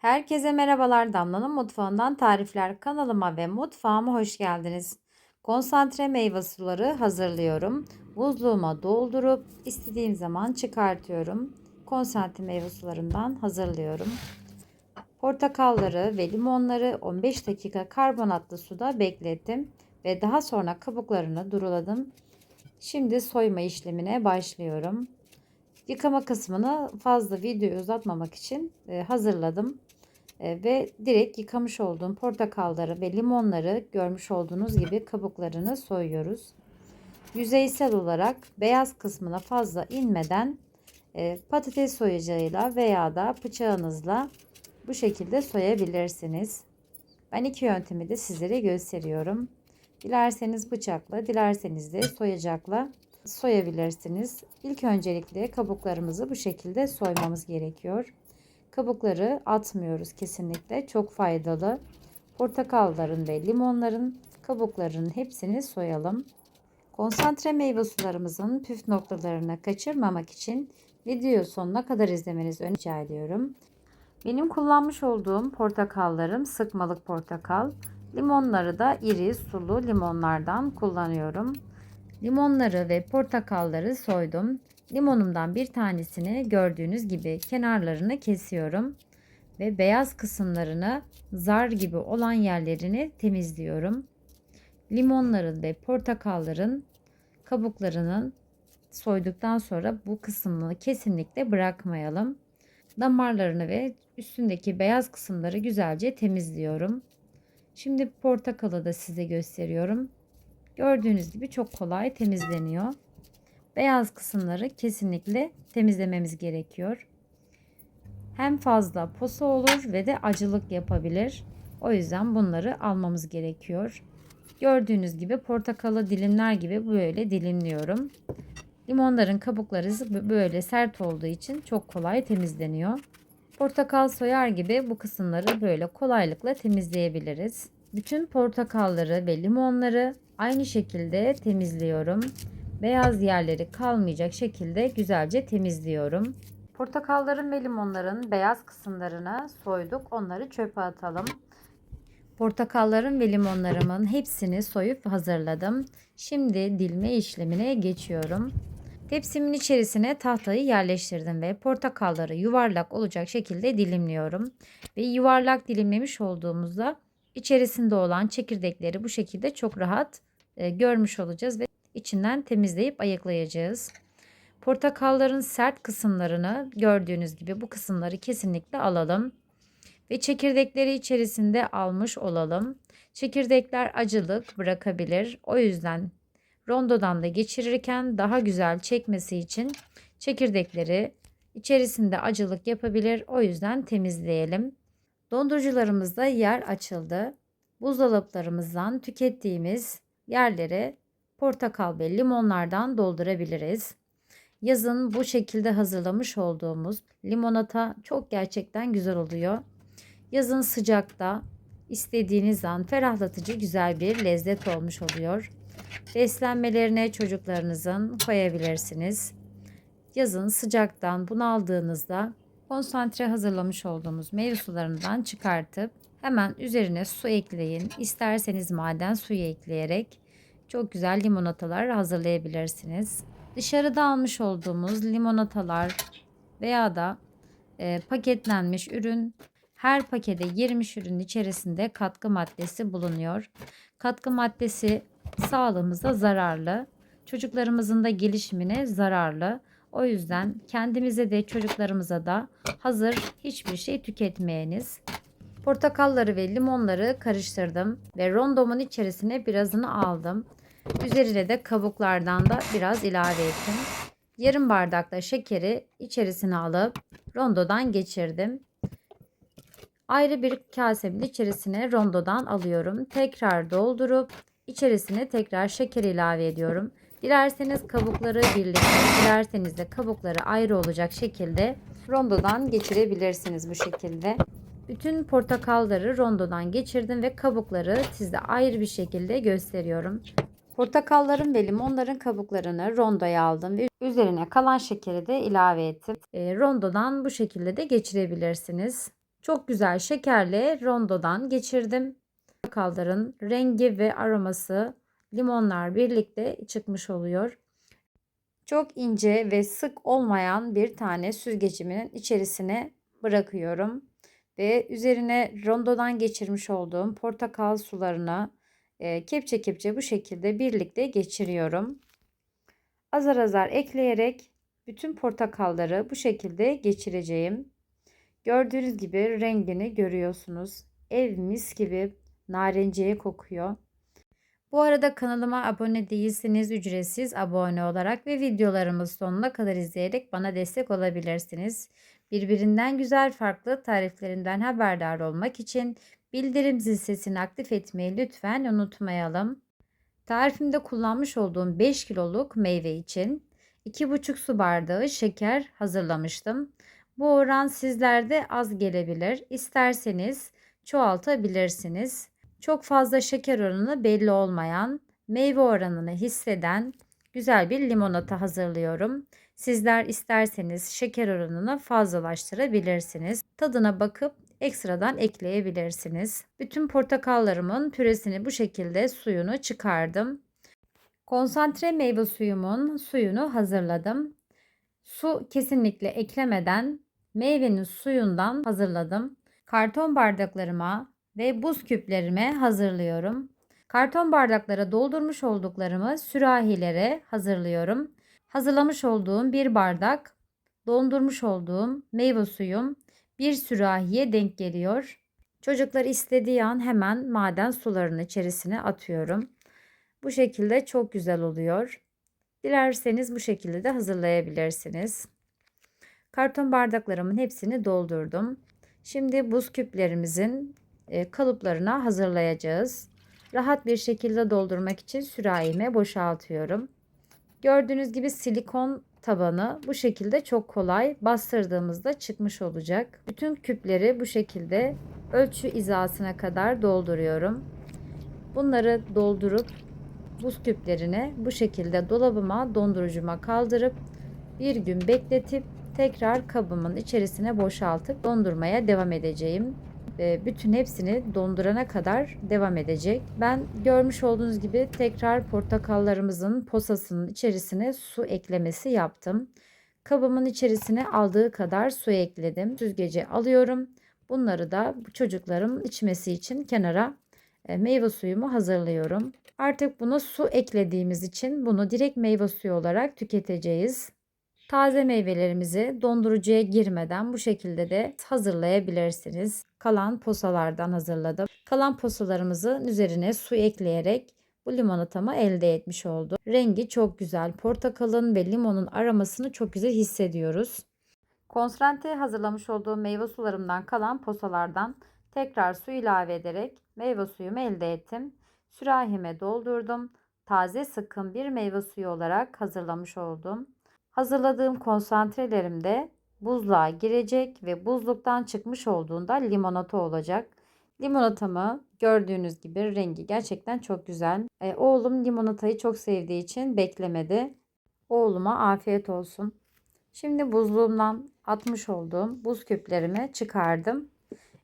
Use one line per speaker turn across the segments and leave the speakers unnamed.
Herkese merhabalar Damla'nın mutfağından tarifler kanalıma ve mutfağıma hoş geldiniz. Konsantre meyve suları hazırlıyorum. Buzluğuma doldurup istediğim zaman çıkartıyorum. Konsantre meyve sularından hazırlıyorum. Portakalları ve limonları 15 dakika karbonatlı suda beklettim ve daha sonra kabuklarını duruladım. Şimdi soyma işlemine başlıyorum. Yıkama kısmını fazla videoyu uzatmamak için e, hazırladım. E, ve direkt yıkamış olduğum portakalları ve limonları görmüş olduğunuz gibi kabuklarını soyuyoruz. Yüzeysel olarak beyaz kısmına fazla inmeden e, patates soyacağıyla veya da bıçağınızla bu şekilde soyabilirsiniz. Ben iki yöntemi de sizlere gösteriyorum. Dilerseniz bıçakla, dilerseniz de soyacakla soyabilirsiniz. İlk öncelikle kabuklarımızı bu şekilde soymamız gerekiyor. Kabukları atmıyoruz kesinlikle. Çok faydalı. Portakalların ve limonların kabuklarının hepsini soyalım. Konsantre meyve sularımızın püf noktalarını kaçırmamak için video sonuna kadar izlemenizi rica ediyorum. Benim kullanmış olduğum portakallarım sıkmalık portakal. Limonları da iri sulu limonlardan kullanıyorum. Limonları ve portakalları soydum. Limonumdan bir tanesini gördüğünüz gibi kenarlarını kesiyorum ve beyaz kısımlarını zar gibi olan yerlerini temizliyorum. Limonların ve portakalların kabuklarının soyduktan sonra bu kısmını kesinlikle bırakmayalım. Damarlarını ve üstündeki beyaz kısımları güzelce temizliyorum. Şimdi portakalı da size gösteriyorum. Gördüğünüz gibi çok kolay temizleniyor. Beyaz kısımları kesinlikle temizlememiz gerekiyor. Hem fazla posa olur ve de acılık yapabilir. O yüzden bunları almamız gerekiyor. Gördüğünüz gibi portakalı dilimler gibi böyle dilimliyorum. Limonların kabukları böyle sert olduğu için çok kolay temizleniyor. Portakal soyar gibi bu kısımları böyle kolaylıkla temizleyebiliriz. Bütün portakalları ve limonları aynı şekilde temizliyorum. Beyaz yerleri kalmayacak şekilde güzelce temizliyorum. Portakalların ve limonların beyaz kısımlarını soyduk. Onları çöpe atalım. Portakalların ve limonlarımın hepsini soyup hazırladım. Şimdi dilme işlemine geçiyorum. Tepsimin içerisine tahtayı yerleştirdim ve portakalları yuvarlak olacak şekilde dilimliyorum. Ve yuvarlak dilimlemiş olduğumuzda içerisinde olan çekirdekleri bu şekilde çok rahat e, görmüş olacağız ve içinden temizleyip ayıklayacağız. Portakalların sert kısımlarını gördüğünüz gibi bu kısımları kesinlikle alalım. Ve çekirdekleri içerisinde almış olalım. Çekirdekler acılık bırakabilir. O yüzden rondodan da geçirirken daha güzel çekmesi için çekirdekleri içerisinde acılık yapabilir. O yüzden temizleyelim. Dondurucularımızda yer açıldı. Buzdolaplarımızdan tükettiğimiz yerlere portakal ve limonlardan doldurabiliriz. Yazın bu şekilde hazırlamış olduğumuz limonata çok gerçekten güzel oluyor. Yazın sıcakta istediğiniz an ferahlatıcı güzel bir lezzet olmuş oluyor. Beslenmelerine çocuklarınızın koyabilirsiniz. Yazın sıcaktan bunaldığınızda konsantre hazırlamış olduğumuz meyve sularından çıkartıp hemen üzerine su ekleyin. İsterseniz maden suyu ekleyerek çok güzel limonatalar hazırlayabilirsiniz. Dışarıda almış olduğumuz limonatalar veya da e, paketlenmiş ürün her pakete girmiş ürün içerisinde katkı maddesi bulunuyor. Katkı maddesi sağlığımıza zararlı. Çocuklarımızın da gelişimine zararlı. O yüzden kendimize de çocuklarımıza da hazır hiçbir şey tüketmeyeniz. Portakalları ve limonları karıştırdım ve rondomun içerisine birazını aldım. Üzerine de kabuklardan da biraz ilave ettim. Yarım bardak da şekeri içerisine alıp rondodan geçirdim. Ayrı bir kasemin içerisine rondodan alıyorum. Tekrar doldurup içerisine tekrar şeker ilave ediyorum. Dilerseniz kabukları birlikte, dilerseniz de kabukları ayrı olacak şekilde rondodan geçirebilirsiniz bu şekilde. Bütün portakalları rondodan geçirdim ve kabukları sizde ayrı bir şekilde gösteriyorum. Portakalların ve limonların kabuklarını rondoya aldım ve üzerine kalan şekeri de ilave ettim. E, rondodan bu şekilde de geçirebilirsiniz. Çok güzel şekerli rondodan geçirdim. Portakalların rengi ve aroması limonlar birlikte çıkmış oluyor. Çok ince ve sık olmayan bir tane süzgecimin içerisine bırakıyorum ve üzerine rondodan geçirmiş olduğum portakal sularını e, kepçe kepçe bu şekilde birlikte geçiriyorum. Azar azar ekleyerek bütün portakalları bu şekilde geçireceğim. Gördüğünüz gibi rengini görüyorsunuz. Ev mis gibi narenciye kokuyor. Bu arada kanalıma abone değilseniz ücretsiz abone olarak ve videolarımı sonuna kadar izleyerek bana destek olabilirsiniz. Birbirinden güzel farklı tariflerinden haberdar olmak için bildirim zil sesini aktif etmeyi lütfen unutmayalım. Tarifimde kullanmış olduğum 5 kiloluk meyve için 2,5 su bardağı şeker hazırlamıştım. Bu oran sizlerde az gelebilir. İsterseniz çoğaltabilirsiniz. Çok fazla şeker oranı belli olmayan, meyve oranını hisseden güzel bir limonata hazırlıyorum. Sizler isterseniz şeker oranını fazlalaştırabilirsiniz. Tadına bakıp ekstradan ekleyebilirsiniz. Bütün portakallarımın püresini bu şekilde suyunu çıkardım. Konsantre meyve suyumun suyunu hazırladım. Su kesinlikle eklemeden meyvenin suyundan hazırladım. Karton bardaklarıma ve buz küplerime hazırlıyorum. Karton bardaklara doldurmuş olduklarımı sürahilere hazırlıyorum. Hazırlamış olduğum bir bardak dondurmuş olduğum meyve suyum bir sürahiye denk geliyor. Çocuklar istediği an hemen maden sularının içerisine atıyorum. Bu şekilde çok güzel oluyor. Dilerseniz bu şekilde de hazırlayabilirsiniz. Karton bardaklarımın hepsini doldurdum. Şimdi buz küplerimizin e, kalıplarına hazırlayacağız. Rahat bir şekilde doldurmak için sürahime boşaltıyorum. Gördüğünüz gibi silikon tabanı bu şekilde çok kolay bastırdığımızda çıkmış olacak. Bütün küpleri bu şekilde ölçü izasına kadar dolduruyorum. Bunları doldurup buz küplerini bu şekilde dolabıma dondurucuma kaldırıp bir gün bekletip tekrar kabımın içerisine boşaltıp dondurmaya devam edeceğim. Bütün hepsini dondurana kadar devam edecek. Ben görmüş olduğunuz gibi tekrar portakallarımızın posasının içerisine su eklemesi yaptım. Kabımın içerisine aldığı kadar su ekledim. Süzgeci alıyorum. Bunları da çocuklarım içmesi için kenara e, meyve suyumu hazırlıyorum. Artık bunu su eklediğimiz için bunu direkt meyve suyu olarak tüketeceğiz. Taze meyvelerimizi dondurucuya girmeden bu şekilde de hazırlayabilirsiniz. Kalan posalardan hazırladım. Kalan posalarımızın üzerine su ekleyerek bu limonatamı elde etmiş oldu. Rengi çok güzel. Portakalın ve limonun aromasını çok güzel hissediyoruz. Konsantre hazırlamış olduğum meyve sularımdan kalan posalardan tekrar su ilave ederek meyve suyumu elde ettim. Sürahime doldurdum. Taze sıkım bir meyve suyu olarak hazırlamış oldum. Hazırladığım konsantrelerim de buzluğa girecek ve buzluktan çıkmış olduğunda limonata olacak. Limonatamı gördüğünüz gibi rengi gerçekten çok güzel. E, oğlum limonatayı çok sevdiği için beklemedi. Oğluma afiyet olsun. Şimdi buzluğumdan atmış olduğum buz küplerimi çıkardım.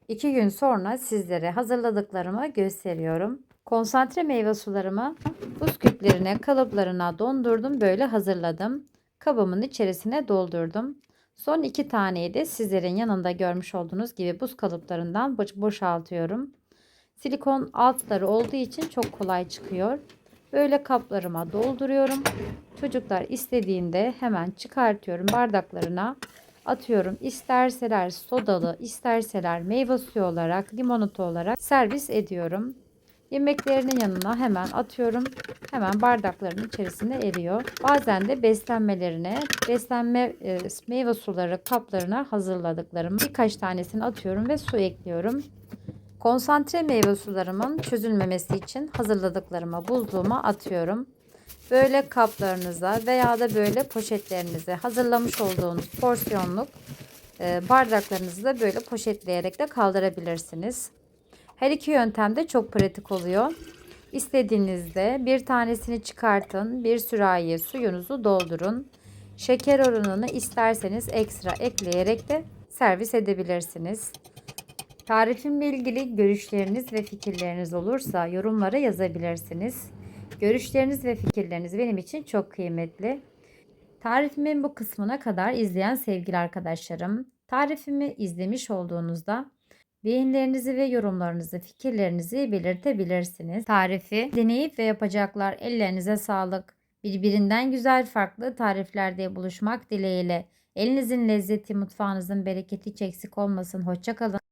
İki gün sonra sizlere hazırladıklarımı gösteriyorum. Konsantre meyve sularımı buz küplerine kalıplarına dondurdum. Böyle hazırladım kabımın içerisine doldurdum. Son iki taneyi de sizlerin yanında görmüş olduğunuz gibi buz kalıplarından boşaltıyorum. Silikon altları olduğu için çok kolay çıkıyor. Böyle kaplarıma dolduruyorum. Çocuklar istediğinde hemen çıkartıyorum bardaklarına atıyorum. İsterseler sodalı, isterseler meyve suyu olarak, limonata olarak servis ediyorum. Yemeklerinin yanına hemen atıyorum. Hemen bardakların içerisinde eriyor. Bazen de beslenmelerine, beslenme e, meyve suları kaplarına hazırladıklarım birkaç tanesini atıyorum ve su ekliyorum. Konsantre meyve sularımın çözülmemesi için hazırladıklarımı buzluğuma atıyorum. Böyle kaplarınıza veya da böyle poşetlerinize hazırlamış olduğunuz porsiyonluk e, bardaklarınızı da böyle poşetleyerek de kaldırabilirsiniz. Her iki yöntem de çok pratik oluyor. İstediğinizde bir tanesini çıkartın, bir sürahiye suyunuzu doldurun. Şeker oranını isterseniz ekstra ekleyerek de servis edebilirsiniz. Tarifimle ilgili görüşleriniz ve fikirleriniz olursa yorumlara yazabilirsiniz. Görüşleriniz ve fikirleriniz benim için çok kıymetli. Tarifimin bu kısmına kadar izleyen sevgili arkadaşlarım, tarifimi izlemiş olduğunuzda beğenilerinizi ve yorumlarınızı, fikirlerinizi belirtebilirsiniz. Tarifi deneyip ve yapacaklar ellerinize sağlık. Birbirinden güzel farklı tariflerde buluşmak dileğiyle. Elinizin lezzeti, mutfağınızın bereketi eksik olmasın. Hoşçakalın.